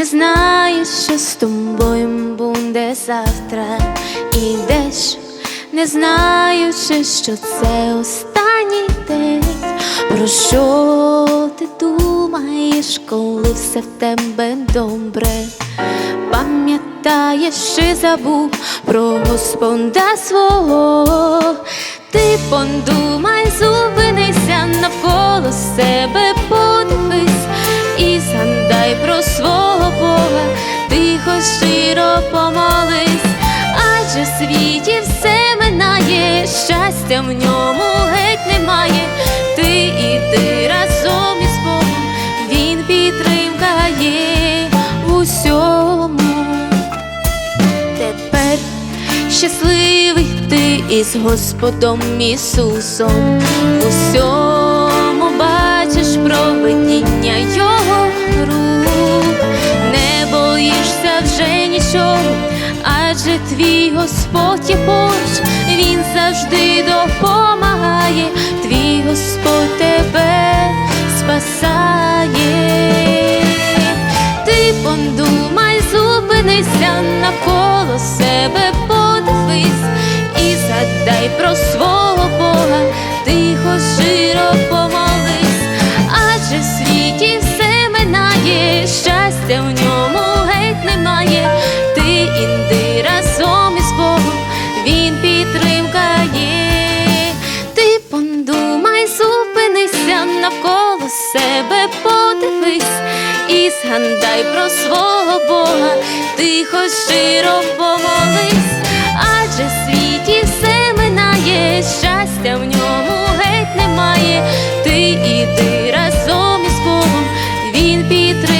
знаєш, що з тобою буде завтра. Ідеш, не знаючи, що це останній день. Про що ти думаєш, коли все в тебе добре? Пам'ятаєш, чи забув про Господа свого. Ти подумай, зупинися навколо себе, подивись і згадай про тихо щиро помолись, адже в світі все минає, щастя в ньому геть немає. Ти іди разом із Богом, Він підтримка є в усьому. Тепер щасливий ти із Господом Ісусом, усьому адже твій Господь є поруч, Він завжди допомагає, твій Господь тебе спасає. Ти подумай, зупинися навколо себе, подивись і згадай про свого Бога, тихо широ помолись, і згадай про свого Бога, тихо щиро помолись, адже в світі все минає, щастя в ньому геть немає. Ти іди разом із Богом, він підтримує.